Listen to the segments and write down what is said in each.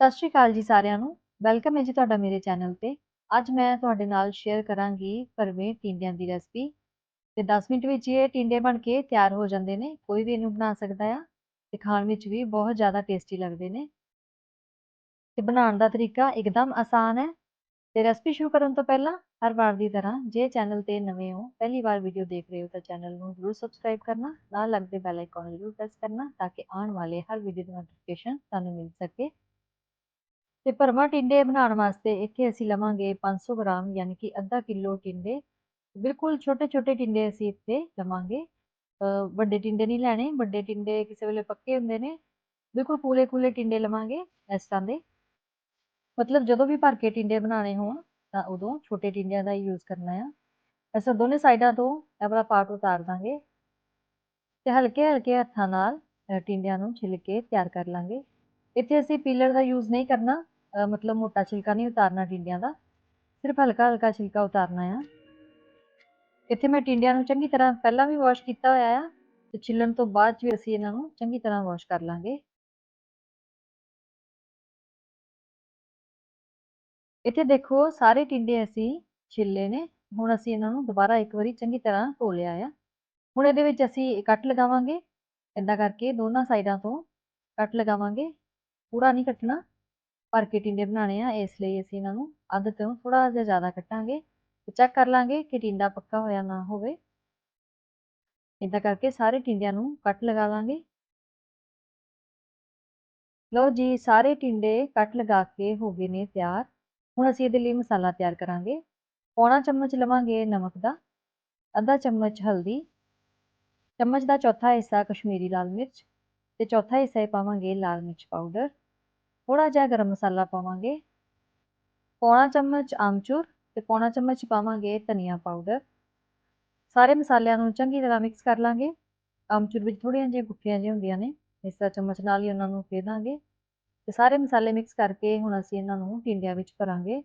ਸਤਿ ਸ਼੍ਰੀ ਅਕਾਲ ਜੀ ਸਾਰਿਆਂ ਨੂੰ। ਵੈਲਕਮ ਹੈ ਜੀ ਤੁਹਾਡਾ ਮੇਰੇ ਚੈਨਲ ਤੇ। ਅੱਜ ਮੈਂ ਤੁਹਾਡੇ ਨਾਲ ਸ਼ੇਅਰ ਕਰਾਂਗੀ ਭਰਵੇਂ ਟਿੰਡਿਆਂ ਦੀ ਰੈਸਪੀ ਤੇ 10 ਮਿੰਟ ਵਿੱਚ ਇਹ ਟਿੰਡੇ ਬਣ ਕੇ ਤਿਆਰ ਹੋ ਜਾਂਦੇ ਨੇ। ਕੋਈ ਵੀ ਇਹਨੂੰ ਬਣਾ ਸਕਦਾ ਆ ਤੇ ਖਾਣ ਵਿੱਚ ਵੀ ਬਹੁਤ ਜ਼ਿਆਦਾ ਟੇਸਟੀ ਲੱਗਦੇ ਨੇ। ਤੇ ਬਣਾਉਣ ਦਾ ਤਰੀਕਾ ਇੱਕਦਮ ਆਸਾਨ ਹੈ। ਤੇ ਰੈਸਪੀ ਸ਼ੁਰੂ ਕਰਨ ਤੋਂ ਪਹਿਲਾਂ ਹਰ ਵਾਰ ਦੀ ਤਰ੍ਹਾਂ ਜੇ ਚੈਨਲ ਤੇ ਨਵੇਂ ਹੋ, ਪਹਿਲੀ ਵਾਰ ਵੀਡੀਓ ਦੇਖ ਰਹੇ ਹੋ ਤਾਂ ਚੈਨਲ ਨੂੰ ਜ਼ਰੂਰ ਸਬਸਕ੍ਰਾਈਬ ਕਰਨਾ। ਨਾਲ ਲੱਗਦੇ ਬੈਲ ਆਈਕਨ ਜ਼ਰੂਰ ਪ੍ਰੈਸ ਕਰਨਾ ਤਾਂ ਕਿ ਆਉਣ ਵਾਲੇ ਹਰ ਵੀਡੀਓ ਦੀ ਨੋਟੀਫਿਕੇਸ਼ਨ ਤੁਹਾਨੂੰ ਮਿਲ ਸਕੇ। ਤੇ ਭਰਵਾਂ ਟਿੰਡੇ ਬਣਾਉਣ ਵਾਸਤੇ ਇੱਥੇ ਅਸੀਂ ਲਵਾਂਗੇ 500 ਗ੍ਰਾਮ ਯਾਨੀ ਕਿ ਅੱਧਾ ਕਿਲੋ ਟਿੰਡੇ। ਬਿਲਕੁਲ ਛੋਟੇ ਛੋਟੇ ਟਿੰਡੇ ਅਸੀਂ ਇੱਥੇ ਲਵਾਂਗੇ। ਵੱਡੇ ਟਿੰਡੇ ਨਹੀਂ ਲੈਣੇ, ਵੱਡੇ ਟਿੰਡੇ ਕਿਸੇ ਵੇਲੇ ਪੱਕੇ ਹੁੰਦੇ ਨੇ। ਬਿਲਕੁਲ ਪੂਲੇ ਕੂਲੇ ਟਿੰਡੇ ਲਵਾਂਗੇ ਇਸ ਤਰ੍ਹਾਂ ਦੇ। ਮਤਲਬ ਜਦੋਂ ਵੀ ਭਰ ਕੇ ਟਿੰਡੇ ਬਣਾਉਣੇ ਹੋਣ, ਤਾਂ ਉਦੋਂ ਛੋਟੇ ਟਿੰਡਿਆਂ ਦਾ ਹੀ ਯੂਜ਼ ਕਰਨਾ ਆ। ਅਸਾਂ ਦੋਨੇ ਸਾਈਡਾਂ ਤੋਂ ਇਹ ਵਾਲਾ ਪਾਰਟ ਉਤਾਰ ਦਾਂਗੇ ਤੇ ਹਲਕੇ ਹਲਕੇ ਹੱਥਾਂ ਨਾਲ ਟਿੰਡਿਆਂ ਨੂੰ ਛਿੱਲ ਕੇ ਤਿਆਰ ਕਰ ਲਾਂਗੇ। ਇੱਥੇ ਅਸੀਂ ਪੀਲਰ ਦਾ ਯੂਜ਼ ਨਹੀਂ ਕਰਨਾ। ਮਤਲਬ ਮੋਟਾ ਛਿਲਕਾ ਨਹੀਂ ਉਤਾਰਨਾ ਟਿੰਡਿਆਂ ਦਾ, ਸਿਰਫ ਹਲਕਾ ਹਲਕਾ ਛਿਲਕਾ ਉਤਾਰਨਾ ਆ। ਇੱਥੇ ਮੈਂ ਟਿੰਡਿਆਂ ਨੂੰ ਚੰਗੀ ਤਰ੍ਹਾਂ ਪਹਿਲਾਂ ਵੀ ਵਾਸ਼ ਕੀਤਾ ਹੋਇਆ ਆ ਤੇ ਛਿੱਲਣ ਤੋਂ ਬਾਅਦ ਵੀ ਅਸੀਂ ਇਹਨਾਂ ਨੂੰ ਚੰਗੀ ਤਰ੍ਹਾਂ ਵਾਸ਼ ਕਰ ਲਾਂਗੇ। ਇੱਥੇ ਦੇਖੋ ਸਾਰੇ ਟਿੰਡੇ ਅਸੀਂ ਛਿੱਲੇ ਨੇ, ਹੁਣ ਅਸੀਂ ਇਹਨਾਂ ਨੂੰ ਦੁਬਾਰਾ ਇੱਕ ਵਾਰੀ ਚੰਗੀ ਤਰ੍ਹਾਂ ਧੋ ਲਿਆ ਆ। ਹੁਣ ਇਹਦੇ ਵਿੱਚ ਅਸੀਂ ਕੱਟ ਲਗਾਵਾਂਗੇ ਇਦਾਂ ਕਰਕੇ ਦੋਨਾਂ ਸਾਈਡਾਂ ਤੋਂ ਕੱਟ ਲਗਾਵਾਂਗੇ, ਪੂਰਾ ਨਹੀਂ ਕੱਟਣਾ। ਭਰ ਕੇ ਟਿੰਡੇ ਬਣਾਉਣੇ ਆ, ਇਸ ਲਈ ਅਸੀਂ ਇਹਨਾਂ ਨੂੰ ਅੱਧ ਤੋਂ ਥੋੜਾ ਜਿਹਾ ਜ਼ਿਆਦਾ ਕੱਟਾਂਗੇ ਤੇ ਚੈੱਕ ਕਰ ਲਾਂਗੇ ਕਿ ਟਿੰਡਾ ਪੱਕਾ ਹੋਇਆ ਨਾ ਹੋਵੇ। ਇਦਾਂ ਕਰਕੇ ਸਾਰੇ ਟਿੰਡਿਆਂ ਨੂੰ ਕੱਟ ਲਗਾ ਲਾਂਗੇ। ਲਓ ਜੀ, ਸਾਰੇ ਟਿੰਡੇ ਕੱਟ ਲਗਾ ਕੇ ਹੋ ਗਏ ਨੇ ਤਿਆਰ। ਹੁਣ ਅਸੀਂ ਇਹਦੇ ਲਈ ਮਸਾਲਾ ਤਿਆਰ ਕਰਾਂਗੇ। ਪੌਣਾ ਚਮਚ ਲਵਾਂਗੇ ਨਮਕ ਦਾ, ਅੱਧਾ ਚਮਚ ਹਲਦੀ, ਚਮਚ ਦਾ ਚੌਥਾ ਹਿੱਸਾ ਕਸ਼ਮੀਰੀ ਲਾਲ ਮਿਰਚ ਤੇ ਚੌਥਾ ਹਿੱਸਾ ਪਾਵਾਂਗੇ ਲਾਲ ਮਿਰਚ ਪਾਊਡਰ। ਥੋੜਾ ਜਿਹਾ ਗਰਮ ਮਸਾਲਾ ਪਾਵਾਂਗੇ ਪੌਣਾ ਚਮਚ ਆਮਚੂਰ ਤੇ ਪੌਣਾ ਚਮਚ ਪਾਵਾਂਗੇ ਧਨੀਆ ਪਾਊਡਰ ਸਾਰੇ ਮਸਾਲਿਆਂ ਨੂੰ ਚੰਗੀ ਤਰ੍ਹਾਂ ਮਿਕਸ ਕਰ ਲਾਂਗੇ ਆਮਚੂਰ ਵਿੱਚ ਥੋੜੀਆਂ ਜਿਹੀਆਂ ਗੁੱਠੀਆਂ ਜਿਹੀਆਂ ਹੁੰਦੀਆਂ ਨੇ ਇਸ ਤਰ੍ਹਾਂ ਚਮਚ ਨਾਲ ਹੀ ਉਹਨਾਂ ਨੂੰ ਫੇਰ ਦਾਂਗੇ ਤੇ ਸਾਰੇ ਮਸਾਲੇ ਮਿਕਸ ਕਰਕੇ ਹੁਣ ਅਸੀਂ ਇਹਨਾਂ ਨੂੰ ਟਿੰਡਿਆਂ ਵਿੱਚ ਭਰਾਂਗੇ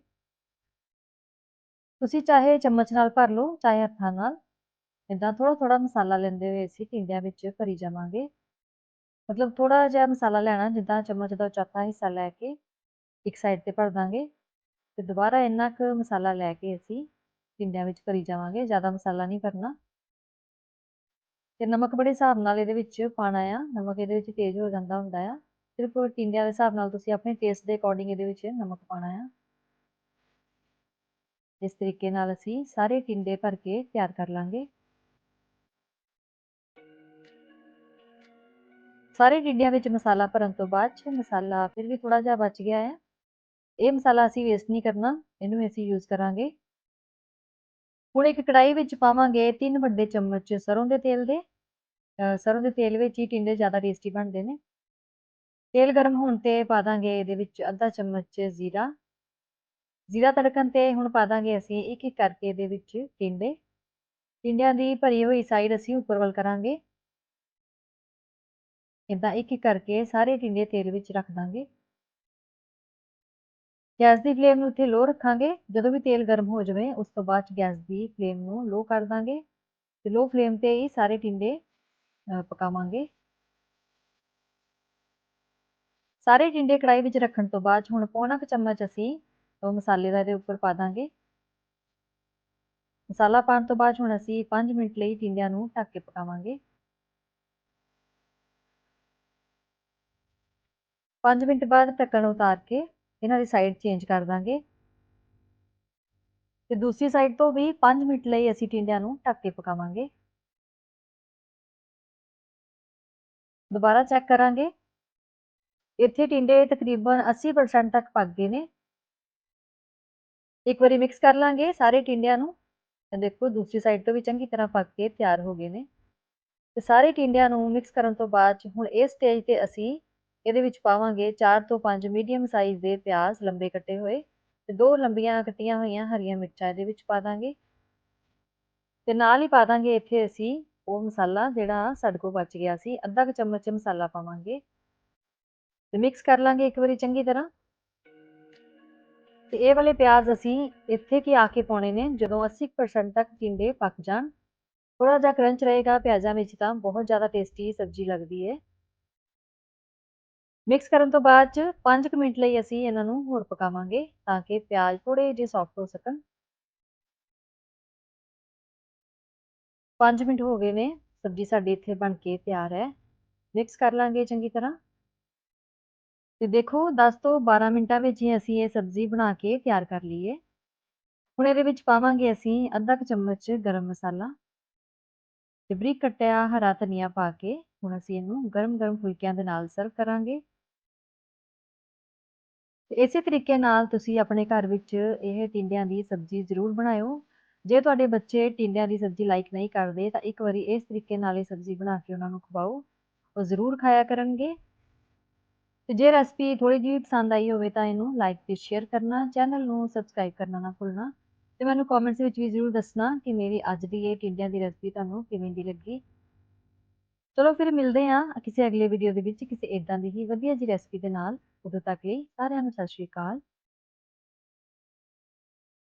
ਤੁਸੀਂ ਚਾਹੇ ਚਮਚ ਨਾਲ ਭਰ ਲਓ ਚਾਹੇ ਹੱਥਾਂ ਨਾਲ ਇਦਾਂ ਥੋੜਾ ਥੋੜਾ ਮਸਾਲਾ ਲੈਂਦੇ ਹੋਏ ਅਸੀਂ ਟਿੰਡਿਆਂ ਵਿੱਚ ਭਰੀ ਜਾਵਾਂਗੇ। ਮਤਲਬ ਥੋੜਾ ਜਿਹਾ ਮਸਾਲਾ ਲੈਣਾ, ਜਿੱਦਾਂ ਚਮਚ ਦਾ ਚੌਥਾ ਹਿੱਸਾ ਲੈ ਕੇ ਇੱਕ ਸਾਈਡ ਤੇ ਭਰ ਦਾਂਗੇ ਤੇ ਦੁਬਾਰਾ ਇੰਨਾ ਕੁ ਮਸਾਲਾ ਲੈ ਕੇ ਅਸੀਂ ਟਿੰਡਿਆਂ ਵਿੱਚ ਭਰੀ ਜਾਵਾਂਗੇ, ਜ਼ਿਆਦਾ ਮਸਾਲਾ ਨਹੀਂ ਭਰਨਾ। ਤੇ ਨਮਕ ਬੜੇ ਹਿਸਾਬ ਨਾਲ ਇਹਦੇ ਵਿੱਚ ਪਾਣਾ ਆ, ਨਮਕ ਇਹਦੇ ਵਿੱਚ ਤੇਜ਼ ਹੋ ਜਾਂਦਾ ਹੁੰਦਾ ਆ। ਸਿਰਫ ਟਿੰਡਿਆਂ ਦੇ ਹਿਸਾਬ ਨਾਲ ਤੁਸੀਂ ਆਪਣੇ ਟੇਸਟ ਦੇ ਅਕੋਰਡਿੰਗ ਇਹਦੇ ਵਿੱਚ ਨਮਕ ਪਾਣਾ ਆ। ਇਸ ਤਰੀਕੇ ਨਾਲ ਅਸੀਂ ਸਾਰੇ ਟਿੰਡੇ ਭਰ ਕੇ ਤਿਆਰ ਕਰ ਲਾਂਗੇ। ਸਾਰੇ ਟਿੰਡਿਆਂ ਵਿੱਚ ਮਸਾਲਾ ਭਰਨ ਤੋਂ ਬਾਅਦ 'ਚ ਮਸਾਲਾ ਫਿਰ ਵੀ ਥੋੜਾ ਜਿਹਾ ਬਚ ਗਿਆ ਹੈ ਇਹ ਮਸਾਲਾ ਅਸੀਂ ਵੇਸਟ ਨਹੀਂ ਕਰਨਾ, ਇਹਨੂੰ ਅਸੀਂ ਯੂਜ਼ ਕਰਾਂਗੇ। ਹੁਣ ਇੱਕ ਕੜਾਈ ਵਿੱਚ ਪਾਵਾਂਗੇ 3 ਵੱਡੇ ਚਮਚ ਸਰੋਂ ਦੇ ਤੇਲ ਦੇ। ਸਰੋਂ ਦੇ ਤੇਲ ਵਿੱਚ ਹੀ ਟਿੰਡੇ ਜ਼ਿਆਦਾ ਟੇਸਟੀ ਬਣਦੇ ਨੇ। ਤੇਲ ਗਰਮ ਹੋਣ ਤੇ ਪਾ ਦਾਂਗੇ ਇਹਦੇ ਵਿੱਚ ਅੱਧਾ ਚਮਚ ਜ਼ੀਰਾ। ਜ਼ੀਰਾ ਤੜਕਣ ਤੇ ਹੁਣ ਪਾ ਦਾਂਗੇ ਅਸੀਂ ਇੱਕ ਇੱਕ ਕਰਕੇ ਇਹਦੇ ਵਿੱਚ ਟਿੰਡੇ। ਟਿੰਡਿਆਂ ਦੀ ਭਰੀ ਹੋਈ ਸਾਈਡ ਅਸੀਂ ਉੱਪਰ ਵੱਲ ਕਰਾਂਗੇ। ਇੱਦਾਂ ਇੱਕ ਇੱਕ ਕਰਕੇ ਸਾਰੇ ਟਿੰਡੇ ਤੇਲ ਵਿੱਚ ਰੱਖ ਦਾਂਗੇ। ਗੈਸ ਦੀ ਫਲੇਮ ਨੂੰ ਇੱਥੇ ਲੋ ਰੱਖਾਂਗੇ। ਜਦੋਂ ਵੀ ਤੇਲ ਗਰਮ ਹੋ ਜਾਵੇ, ਉਸ ਤੋਂ ਬਾਅਦ ਗੈਸ ਦੀ ਫਲੇਮ ਨੂੰ ਲੋ ਕਰ ਦਾਂਗੇ ਤੇ ਲੋ ਫਲੇਮ ਤੇ ਹੀ ਸਾਰੇ ਟਿੰਡੇ ਪਕਾਵਾਂਗੇ। ਸਾਰੇ ਟਿੰਡੇ ਕੜਾਈ ਵਿੱਚ ਰੱਖਣ ਤੋਂ ਬਾਅਦ ਹੁਣ ਪੌਣਾ ਕੁ ਚਮਚ ਅਸੀਂ ਉਹ ਮਸਾਲੇ ਦਾ ਇਹਦੇ ਉੱਪਰ ਪਾ ਦਾਂਗੇ। ਮਸਾਲਾ ਪਾਉਣ ਤੋਂ ਬਾਅਦ ਹੁਣ ਅਸੀਂ 5 ਮਿੰਟ ਲਈ ਟਿੰਡਿਆਂ ਨੂੰ ਢੱਕ ਕੇ ਪਕਾਵਾਂਗੇ। 5 ਮਿੰਟ ਬਾਅਦ ਢੱਕਣ ਉਤਾਰ ਕੇ ਇਹਨਾਂ ਦੀ ਸਾਈਡ ਚੇਂਜ ਕਰ ਦਾਂਗੇ। ਤੇ ਦੂਸਰੀ ਸਾਈਡ ਤੋਂ ਵੀ 5 ਮਿੰਟ ਲਈ ਅਸੀਂ ਟਿੰਡਿਆਂ ਨੂੰ ਢੱਕ ਕੇ ਪਕਾਵਾਂਗੇ। ਦੁਬਾਰਾ ਚੈੱਕ ਕਰਾਂਗੇ। ਇੱਥੇ ਟਿੰਡੇ ਤਕਰੀਬਨ 80% ਤੱਕ ਪੱਕ ਗਏ ਨੇ। ਇੱਕ ਵਾਰੀ ਮਿਕਸ ਕਰ ਲਾਂਗੇ ਸਾਰੇ ਟਿੰਡਿਆਂ ਨੂੰ। ਦੇਖੋ ਦੂਸਰੀ ਸਾਈਡ ਤੋਂ ਵੀ ਚੰਗੀ ਤਰ੍ਹਾਂ ਪੱਕ ਕੇ ਤਿਆਰ ਹੋ ਗਏ ਨੇ। ਤੇ ਸਾਰੇ ਟਿੰਡਿਆਂ ਨੂੰ ਮਿਕਸ ਕਰਨ ਤੋਂ ਬਾਅਦ ਹੁਣ ਇਸ ਸਟੇਜ ਤੇ ਅਸੀਂ ਇਹਦੇ ਵਿੱਚ ਪਾਵਾਂਗੇ 4 ਤੋਂ 5 ਮੀਡੀਅਮ ਸਾਈਜ਼ ਦੇ ਪਿਆਜ਼ ਲੰਬੇ ਕੱਟੇ ਹੋਏ ਤੇ ਦੋ ਲੰਬੀਆਂ ਕੱਟੀਆਂ ਹੋਈਆਂ ਹਰੀਆਂ ਮਿਰਚਾਂ ਇਹਦੇ ਵਿੱਚ ਪਾ ਦਾਂਗੇ। ਤੇ ਨਾਲ ਹੀ ਪਾ ਦਾਂਗੇ ਇੱਥੇ ਅਸੀਂ ਉਹ ਮਸਾਲਾ ਜਿਹੜਾ ਸਾਡੇ ਕੋਲ ਬਚ ਗਿਆ ਸੀ, ਅੱਧਾ ਕੁ ਚਮਚ ਮਸਾਲਾ ਪਾਵਾਂਗੇ। ਤੇ ਮਿਕਸ ਕਰ ਲਾਂਗੇ ਇੱਕ ਵਾਰੀ ਚੰਗੀ ਤਰ੍ਹਾਂ। ਤੇ ਇਹ ਵਾਲੇ ਪਿਆਜ਼ ਅਸੀਂ ਇੱਥੇ ਕੀ ਆ ਕੇ ਪਾਉਣੇ ਨੇ, ਜਦੋਂ 80% ਤੱਕ ਟਿੰਡੇ ਪੱਕ ਜਾਣ। ਥੋੜਾ ਜਿਹਾ ਕਰੰਚ ਰਹੇਗਾ, ਪਿਆਜ਼ਾਂ ਵਿੱਚ ਤਾਂ ਬਹੁਤ ਜ਼ਿਆਦਾ ਟੇਸਟੀ ਸਬਜ਼ੀ ਲੱਗਦੀ ਹੈ ਮਿਕਸ ਕਰਨ ਤੋਂ ਬਾਅਦ ਚ 5 ਮਿੰਟ ਲਈ ਅਸੀਂ ਇਹਨਾਂ ਨੂੰ ਹੋਰ ਪਕਾਵਾਂਗੇ ਤਾਂ ਕਿ ਪਿਆਜ਼ ਥੋੜੇ ਜਿਹੇ ਸੌਫਟ ਹੋ ਸਕਣ। 5 ਮਿੰਟ ਹੋ ਗਏ ਨੇ, ਸਬਜ਼ੀ ਸਾਡੀ ਇੱਥੇ ਬਣ ਕੇ ਤਿਆਰ ਹੈ। ਮਿਕਸ ਕਰ ਲਾਂਗੇ ਚੰਗੀ ਤਰ੍ਹਾਂ। ਤੇ ਦੇਖੋ 10 ਤੋਂ 12 ਮਿੰਟਾਂ ਵਿੱਚ ਹੀ ਅਸੀਂ ਇਹ ਸਬਜ਼ੀ ਬਣਾ ਕੇ ਤਿਆਰ ਕਰ ਲਈਏ। ਹੁਣ ਇਹਦੇ ਵਿੱਚ ਪਾਵਾਂਗੇ ਅਸੀਂ ਅੱਧਾ ਕੁ ਚਮਚ ਗਰਮ ਮਸਾਲਾ। ਤੇ ਬਰੀਕ ਕੱਟਿਆ ਹਰਾ ਧਨੀਆ ਪਾ ਕੇ ਹੁਣ ਅਸੀਂ ਇਹਨੂੰ ਗਰਮ-ਗਰਮ ਫੁਲਕਿਆਂ ਦੇ ਨਾਲ ਸਰਵ ਕਰਾਂਗੇ। ਇਸੇ ਤਰੀਕੇ ਨਾਲ ਤੁਸੀਂ ਆਪਣੇ ਘਰ ਵਿੱਚ ਇਹ ਟਿੰਡਿਆਂ ਦੀ ਸਬਜ਼ੀ ਜ਼ਰੂਰ ਬਣਾਇਓ। ਜੇ ਤੁਹਾਡੇ ਬੱਚੇ ਟਿੰਡਿਆਂ ਦੀ ਸਬਜ਼ੀ ਲਾਈਕ ਨਹੀਂ ਕਰਦੇ, ਤਾਂ ਇੱਕ ਵਾਰੀ ਇਸ ਤਰੀਕੇ ਨਾਲ ਇਹ ਸਬਜ਼ੀ ਬਣਾ ਕੇ ਉਹਨਾਂ ਨੂੰ ਖਵਾਓ। ਉਹ ਜ਼ਰੂਰ ਖਾਇਆ ਕਰਨਗੇ। ਤੇ ਜੇ ਰੈਸਪੀ ਥੋੜੀ ਜਿਹੀ ਪਸੰਦ ਆਈ ਹੋਵੇ, ਤਾਂ ਇਹਨੂੰ ਲਾਈਕ ਤੇ ਸ਼ੇਅਰ ਕਰਨਾ, ਚੈਨਲ ਨੂੰ ਸਬਸਕ੍ਰਾਈਬ ਕਰਨਾ ਨਾ ਭੁੱਲਣਾ। ਤੇ ਮੈਨੂੰ ਕਮੈਂਟਸ ਵਿੱਚ ਵੀ ਜ਼ਰੂਰ ਦੱਸਣਾ ਕਿ ਮੇਰੀ ਅੱਜ ਦੀ ਇਹ ਟਿੰਡਿਆਂ ਦੀ ਰੈਸਪੀ ਤੁਹਾਨੂੰ ਕਿਵੇਂ ਦੀ ਲੱਗੀ। ਚਲੋ ਫਿਰ ਮਿਲਦੇ ਹਾਂ ਕਿਸੇ ਅਗਲੇ ਵੀਡੀਓ ਦੇ ਵਿੱਚ ਕਿਸੇ ਇਦਾਂ ਦੀ ਹੀ ਵਧੀਆ ਜੀ ਰੈਸਪੀ ਦੇ ਨਾਲ। ਉਦੋਂ ਤੱਕ ਲਈ ਸਾਰਿਆਂ ਨੂੰ ਸਤਿ ਸ਼੍ਰੀ ਅਕਾਲ।